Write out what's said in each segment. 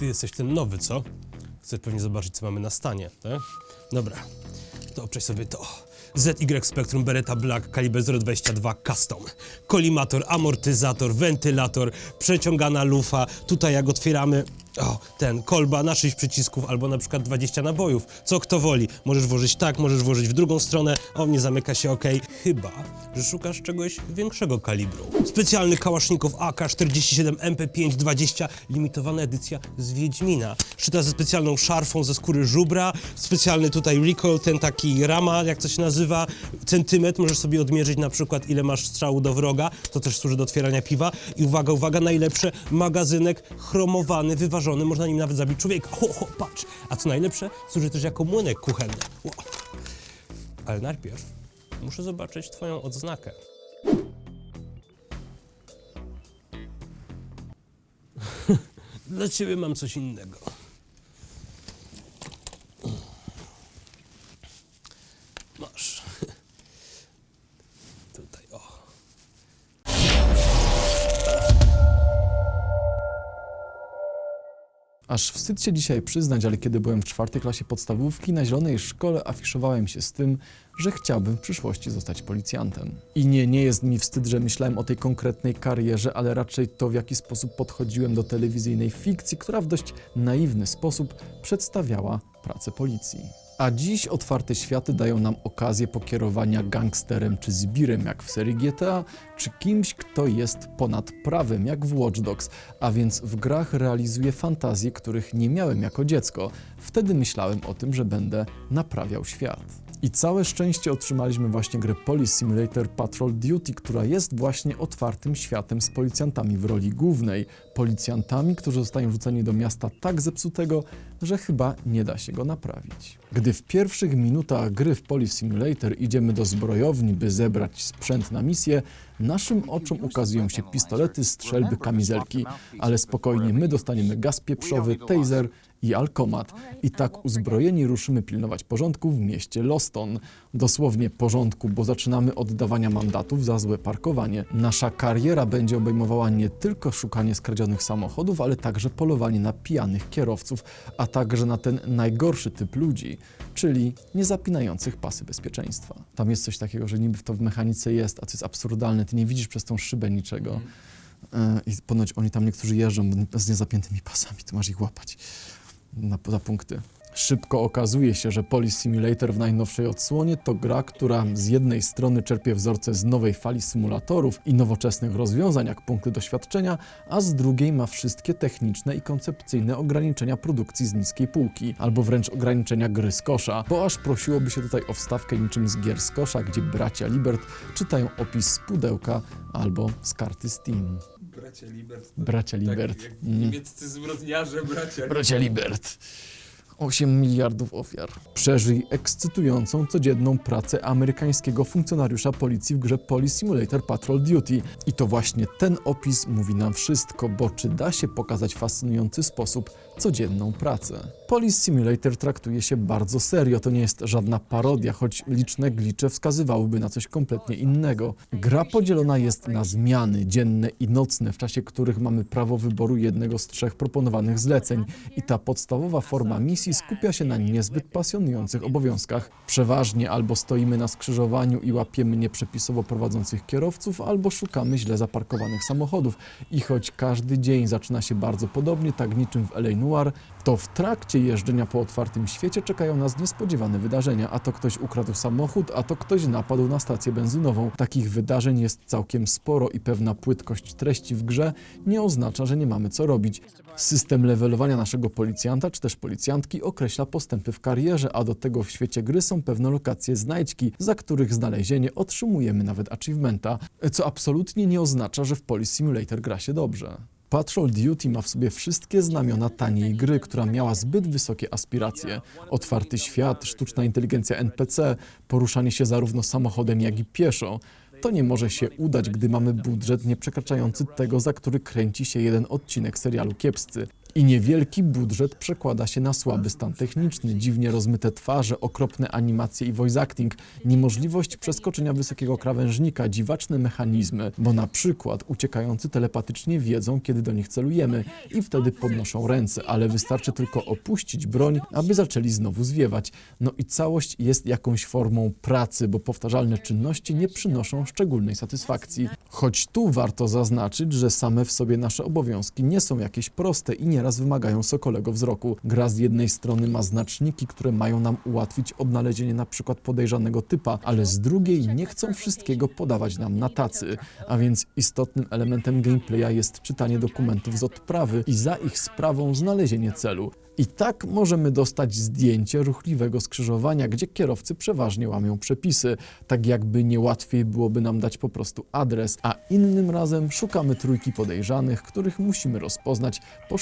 ty jesteś ten nowy, co? Chcesz pewnie zobaczyć, co mamy na stanie, tak? Dobra, to obczaj sobie to. ZY Spectrum Beretta Black kaliber 022 Custom. Kolimator, amortyzator, wentylator, przeciągana lufa. Tutaj jak otwieramy, o, ten, kolba na 6 przycisków albo na przykład 20 nabojów. Co kto woli. Możesz włożyć tak, możesz włożyć w drugą stronę. O, nie zamyka się ok. Chyba, że szukasz czegoś większego kalibru. Specjalny kałasznikow AK-47 MP520, limitowana edycja z Wiedźmina. Szyta ze specjalną szarfą ze skóry żubra. Specjalny tutaj recoil, ten taki rama, jak to się nazywa, centymetr. Możesz sobie odmierzyć na przykład ile masz strzału do wroga. To też służy do otwierania piwa. I uwaga, uwaga, najlepsze, magazynek chromowany, wyważony. Można nim nawet zabić człowieka. O, o, patrz. A co najlepsze, służy też jako młynek kuchenny. Ło. Ale najpierw muszę zobaczyć twoją odznakę. Dla ciebie mam coś innego. Aż wstyd się dzisiaj przyznać, ale kiedy byłem w czwartej klasie podstawówki, na zielonej szkole afiszowałem się z tym, że chciałbym w przyszłości zostać policjantem. I nie, nie jest mi wstyd, że myślałem o tej konkretnej karierze, ale raczej to, w jaki sposób podchodziłem do telewizyjnej fikcji, która w dość naiwny sposób przedstawiała pracę policji. A dziś otwarte światy dają nam okazję pokierowania gangsterem czy zbirem, jak w serii GTA, czy kimś, kto jest ponad prawem, jak w Watch Dogs, a więc w grach realizuję fantazje, których nie miałem jako dziecko. Wtedy myślałem o tym, że będę naprawiał świat. I całe szczęście otrzymaliśmy właśnie grę Police Simulator Patrol Duty, która jest właśnie otwartym światem z policjantami w roli głównej. Policjantami, którzy zostają rzuceni do miasta tak zepsutego, że chyba nie da się go naprawić. Gdy w pierwszych minutach gry w Police Simulator idziemy do zbrojowni, by zebrać sprzęt na misję, naszym oczom ukazują się pistolety, strzelby, kamizelki, ale spokojnie, my dostaniemy gaz pieprzowy, taser i alkomat. I tak uzbrojeni ruszymy pilnować porządku w mieście Loston. Dosłownie porządku, bo zaczynamy od dawania mandatów za złe parkowanie. Nasza kariera będzie obejmowała nie tylko szukanie skradzionych samochodów, ale także polowanie na pijanych kierowców, a także na ten najgorszy typ ludzi, czyli niezapinających pasy bezpieczeństwa. Tam jest coś takiego, że niby to w mechanice jest, a to jest absurdalne, ty nie widzisz przez tą szybę niczego. E, I ponoć oni tam niektórzy jeżdżą z niezapiętymi pasami, ty masz ich łapać na, za punkty. Szybko okazuje się, że Police Simulator w najnowszej odsłonie to gra, która z jednej strony czerpie wzorce z nowej fali symulatorów i nowoczesnych rozwiązań jak punkty doświadczenia, a z drugiej ma wszystkie techniczne i koncepcyjne ograniczenia produkcji z niskiej półki, albo wręcz ograniczenia gry z kosza, bo aż prosiłoby się tutaj o wstawkę niczym z gier z kosza, gdzie bracia Libert czytają opis z pudełka albo z karty Steam. Bracia Libert. Bracia Libert. Tak, jak Mm. niemieccy zbrodniarze, bracia Bracia Libert. 8 miliardów ofiar. Przeżyj ekscytującą, codzienną pracę amerykańskiego funkcjonariusza policji w grze Police Simulator Patrol Duty. I to właśnie ten opis mówi nam wszystko, bo czy da się pokazać w fascynujący sposób codzienną pracę? Police Simulator traktuje się bardzo serio, to nie jest żadna parodia, choć liczne glicze wskazywałyby na coś kompletnie innego. Gra podzielona jest na zmiany dzienne i nocne, w czasie których mamy prawo wyboru jednego z trzech proponowanych zleceń i ta podstawowa forma misji skupia się na niezbyt pasjonujących obowiązkach. Przeważnie albo stoimy na skrzyżowaniu i łapiemy nieprzepisowo prowadzących kierowców, albo szukamy źle zaparkowanych samochodów. I choć każdy dzień zaczyna się bardzo podobnie, tak niczym w L.A. Noir, to w trakcie jeżdżenia po otwartym świecie czekają nas niespodziewane wydarzenia. A to ktoś ukradł samochód, a to ktoś napadł na stację benzynową. Takich wydarzeń jest całkiem sporo i pewna płytkość treści w grze nie oznacza, że nie mamy co robić. System levelowania naszego policjanta czy też policjantki określa postępy w karierze, a do tego w świecie gry są pewne lokacje znajdźki, za których znalezienie otrzymujemy nawet achievementa, co absolutnie nie oznacza, że w Police Simulator gra się dobrze. Patrol Duty ma w sobie wszystkie znamiona taniej gry, która miała zbyt wysokie aspiracje. Otwarty świat, sztuczna inteligencja NPC, poruszanie się zarówno samochodem, jak i pieszo. To nie może się udać, gdy mamy budżet nie przekraczający tego, za który kręci się jeden odcinek serialu Kiepscy. I niewielki budżet przekłada się na słaby stan techniczny, dziwnie rozmyte twarze, okropne animacje i voice acting, niemożliwość przeskoczenia wysokiego krawężnika, dziwaczne mechanizmy, bo na przykład uciekający telepatycznie wiedzą, kiedy do nich celujemy i wtedy podnoszą ręce, ale wystarczy tylko opuścić broń, aby zaczęli znowu zwiewać. No i całość jest jakąś formą pracy, bo powtarzalne czynności nie przynoszą szczególnej satysfakcji. Choć tu warto zaznaczyć, że same w sobie nasze obowiązki nie są jakieś proste i nieraz wymagają sokolego wzroku. Gra z jednej strony ma znaczniki, które mają nam ułatwić odnalezienie na przykład podejrzanego typa, ale z drugiej nie chcą wszystkiego podawać nam na tacy, a więc istotnym elementem gameplaya jest czytanie dokumentów z odprawy i za ich sprawą znalezienie celu. I tak możemy dostać zdjęcie ruchliwego skrzyżowania, gdzie kierowcy przeważnie łamią przepisy, tak jakby niełatwiej byłoby nam dać po prostu adres, a innym razem szukamy trójki podejrzanych, których musimy rozpoznać po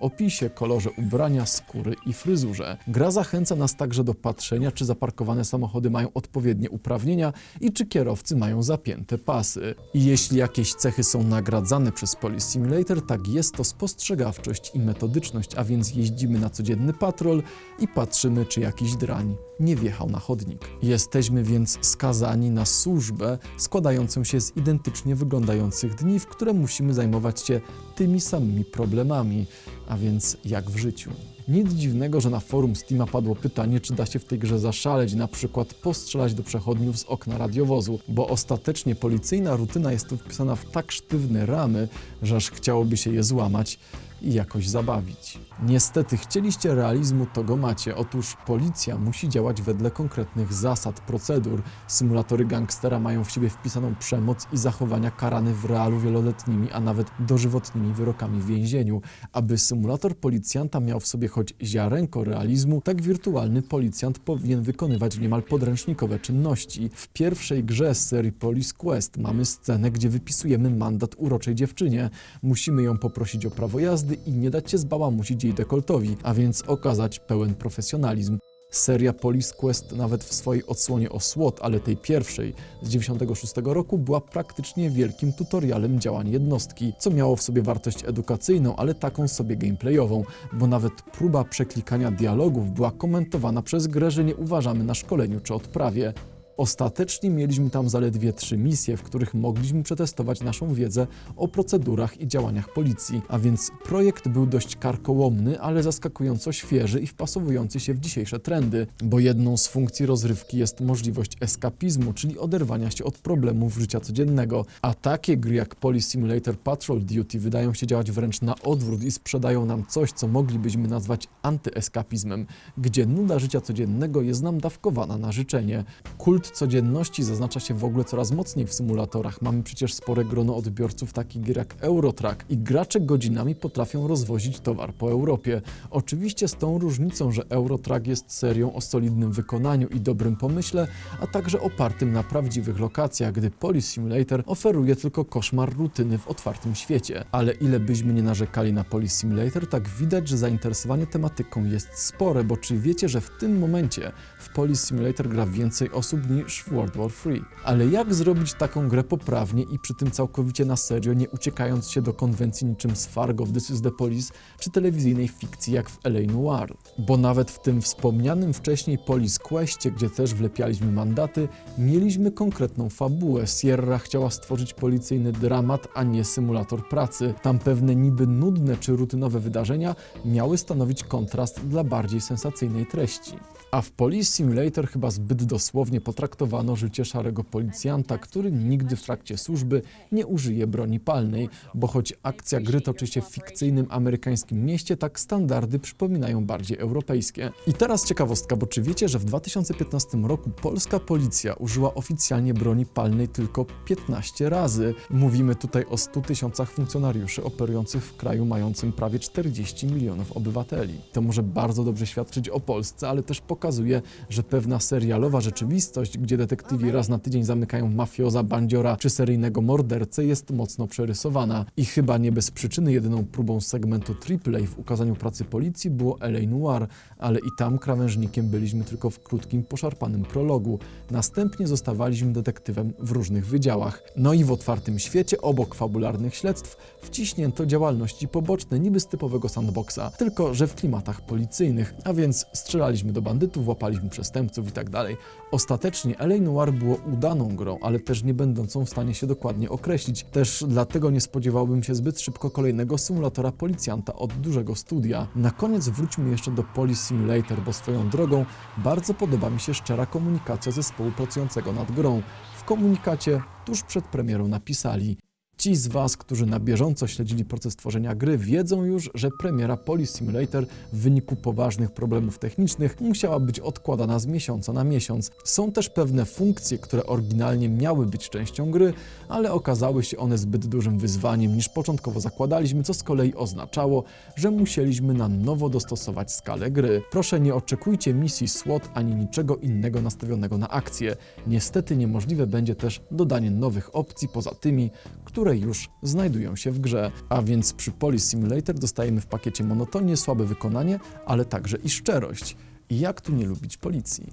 opisie, kolorze ubrania, skóry i fryzurze. Gra zachęca nas także do patrzenia, czy zaparkowane samochody mają odpowiednie uprawnienia i czy kierowcy mają zapięte pasy. I jeśli jakieś cechy są nagradzane przez Police Simulator, tak jest to spostrzegawczość i metodyczność, a więc jeździmy na codzienny patrol i patrzymy, czy jakiś drań nie wjechał na chodnik. Jesteśmy więc skazani na służbę składającą się z identycznie wyglądających dni, w które musimy zajmować się tymi samymi problemami, a więc jak w życiu. Nic dziwnego, że na forum Steama padło pytanie, czy da się w tej grze zaszaleć, na przykład postrzelać do przechodniów z okna radiowozu, bo ostatecznie policyjna rutyna jest tu wpisana w tak sztywne ramy, że aż chciałoby się je złamać i jakoś zabawić. Niestety chcieliście realizmu, to go macie. Otóż policja musi działać wedle konkretnych zasad, procedur. Symulatory gangstera mają w siebie wpisaną przemoc i zachowania karane w realu wieloletnimi, a nawet dożywotnimi wyrokami w więzieniu. Aby symulator policjanta miał w sobie choć ziarenko realizmu, tak wirtualny policjant powinien wykonywać niemal podręcznikowe czynności. W pierwszej grze z serii Police Quest mamy scenę, gdzie wypisujemy mandat uroczej dziewczynie. Musimy ją poprosić o prawo jazdy i nie dać się zbałamusić jej dekoltowi, a więc okazać pełen profesjonalizm. Seria Police Quest nawet w swojej odsłonie o SWAT, ale tej pierwszej z 96 roku była praktycznie wielkim tutorialem działań jednostki, co miało w sobie wartość edukacyjną, ale taką sobie gameplayową, bo nawet próba przeklikania dialogów była komentowana przez grę, że nie uważamy na szkoleniu czy odprawie. Ostatecznie mieliśmy tam zaledwie trzy misje, w których mogliśmy przetestować naszą wiedzę o procedurach i działaniach policji, a więc projekt był dość karkołomny, ale zaskakująco świeży i wpasowujący się w dzisiejsze trendy, bo jedną z funkcji rozrywki jest możliwość eskapizmu, czyli oderwania się od problemów życia codziennego, a takie gry jak Police Simulator Patrol Duty wydają się działać wręcz na odwrót i sprzedają nam coś, co moglibyśmy nazwać antyeskapizmem, gdzie nuda życia codziennego jest nam dawkowana na życzenie. Kult codzienności zaznacza się w ogóle coraz mocniej w symulatorach. Mamy przecież spore grono odbiorców takich gier jak Eurotrack i gracze godzinami potrafią rozwozić towar po Europie. Oczywiście z tą różnicą, że Eurotrack jest serią o solidnym wykonaniu i dobrym pomyśle, a także opartym na prawdziwych lokacjach, gdy Police Simulator oferuje tylko koszmar rutyny w otwartym świecie. Ale ile byśmy nie narzekali na Police Simulator, tak widać, że zainteresowanie tematyką jest spore, bo czy wiecie, że w tym momencie w Police Simulator gra więcej osób niż w World War III? Ale jak zrobić taką grę poprawnie i przy tym całkowicie na serio, nie uciekając się do konwencji niczym z Fargo w This is the Police, czy telewizyjnej fikcji jak w LA Noir? Bo nawet w tym wspomnianym wcześniej Police Questie, gdzie też wlepialiśmy mandaty, mieliśmy konkretną fabułę. Sierra chciała stworzyć policyjny dramat, a nie symulator pracy. Tam pewne niby nudne czy rutynowe wydarzenia miały stanowić kontrast dla bardziej sensacyjnej treści. A w Police Simulator chyba zbyt dosłownie potraktowano życie szarego policjanta, który nigdy w trakcie służby nie użyje broni palnej, bo choć akcja gry toczy się w fikcyjnym amerykańskim mieście, tak standardy przypominają bardziej europejskie. I teraz ciekawostka, bo czy wiecie, że w 2015 roku polska policja użyła oficjalnie broni palnej tylko 15 razy? Mówimy tutaj o 100 tysiącach funkcjonariuszy operujących w kraju mającym prawie 40 milionów obywateli. To może bardzo dobrze świadczyć o Polsce, ale też pokazuje, że pewna serialowa rzeczywistość gdzie detektywi raz na tydzień zamykają mafioza, bandziora czy seryjnego mordercę, jest mocno przerysowana. I chyba nie bez przyczyny jedyną próbą segmentu AAA w ukazaniu pracy policji było LA Noir, ale i tam krawężnikiem byliśmy tylko w krótkim, poszarpanym prologu. Następnie zostawaliśmy detektywem w różnych wydziałach. No i w otwartym świecie, obok fabularnych śledztw, wciśnięto działalności poboczne, niby z typowego sandboxa, tylko że w klimatach policyjnych, a więc strzelaliśmy do bandytów, łapaliśmy przestępców i tak dalej. Ostatecznie LA Noir było udaną grą, ale też nie będącą w stanie się dokładnie określić. Też dlatego nie spodziewałbym się zbyt szybko kolejnego symulatora policjanta od dużego studia. Na koniec wróćmy jeszcze do Police Simulator, bo swoją drogą bardzo podoba mi się szczera komunikacja zespołu pracującego nad grą. W komunikacie tuż przed premierą napisali Ci z Was, którzy na bieżąco śledzili proces tworzenia gry, wiedzą już, że premiera Police Simulator w wyniku poważnych problemów technicznych musiała być odkładana z miesiąca na miesiąc. Są też pewne funkcje, które oryginalnie miały być częścią gry, ale okazały się one zbyt dużym wyzwaniem niż początkowo zakładaliśmy, co z kolei oznaczało, że musieliśmy na nowo dostosować skalę gry. Proszę nie oczekujcie misji SWAT ani niczego innego nastawionego na akcję. Niestety niemożliwe będzie też dodanie nowych opcji poza tymi, które już znajdują się w grze. A więc przy Police Simulator dostajemy w pakiecie monotonię, słabe wykonanie, ale także i szczerość. Jak tu nie lubić policji?